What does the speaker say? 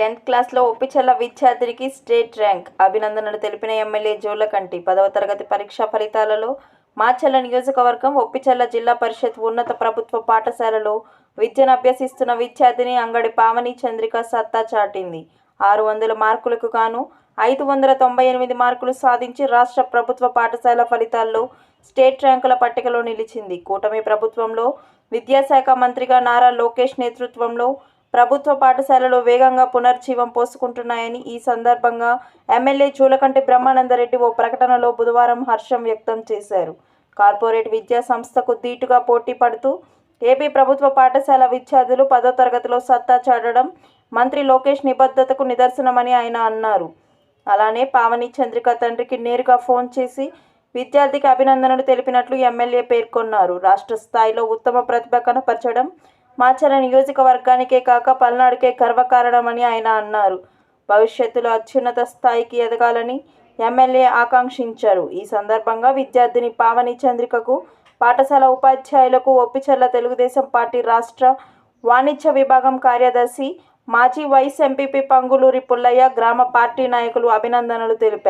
Tenth క్లాస్లో ఒప్పిచల్ల విద్యార్థినికి state rank. అభినందనలు తెలిపిన ఎమ్మెల్యే జోలకంటి. పదవ తరగతి పరీక్షా ఫలితాలలో మాచల్ల నియోజకవర్గం ఒప్పిచల్ల జిల్లా పరిషత్ ఉన్నత ప్రభుత్వ పాఠశాలలో విద్యను అభ్యసిస్తున్న విద్యార్థిని అంగడి పావని చంద్రిక సత్తా చాటింది. ఆరు వందల మార్కులకు గాను ఐదు వందల తొంభై ఎనిమిది మార్కులు సాధించి రాష్ట్ర ప్రభుత్వ పాఠశాల ఫలితాల్లో స్టేట్ ర్యాంకుల పట్టికలో నిలిచింది. కూటమి ప్రభుత్వంలో విద్యాశాఖ మంత్రిగా నారా లోకేష్ నేతృత్వంలో ప్రభుత్వ పాఠశాలలు వేగంగా పునర్జీవం పోసుకుంటున్నాయని ఈ సందర్భంగా ఎమ్మెల్యే చూలకంటి బ్రహ్మానందరెడ్డి ఓ ప్రకటనలో బుధవారం హర్షం వ్యక్తం చేశారు. కార్పొరేట్ విద్యా సంస్థకు ధీటుగా పోటీ పడుతూ ఏపీ ప్రభుత్వ పాఠశాల విద్యార్థులు పదో తరగతిలో సత్తా చాటడం మంత్రి లోకేష్ నిబద్ధతకు నిదర్శనమని ఆయన అన్నారు. అలానే పావని చంద్రిక తండ్రికి నేరుగా ఫోన్ చేసి విద్యార్థికి అభినందనలు తెలిపినట్లు ఎమ్మెల్యే పేర్కొన్నారు. రాష్ట్ర స్థాయిలో ఉత్తమ ప్రతిభ కనపరచడం మాచర్ల నియోజకవర్గానికే కాక పల్నాడుకే గర్వకారణమని ఆయన అన్నారు. భవిష్యత్తులో అత్యున్నత స్థాయికి ఎదగాలని ఎమ్మెల్యే ఆకాంక్షించారు. ఈ సందర్భంగా విద్యార్థిని పావని చంద్రికకు పాఠశాల ఉపాధ్యాయులకు ఒప్పిచర్ల తెలుగుదేశం పార్టీ రాష్ట్ర వాణిజ్య విభాగం కార్యదర్శి మాజీ వైస్ ఎంపీపీ పంగులూరి పుల్లయ్య గ్రామ పార్టీ నాయకులు అభినందనలు తెలిపారు.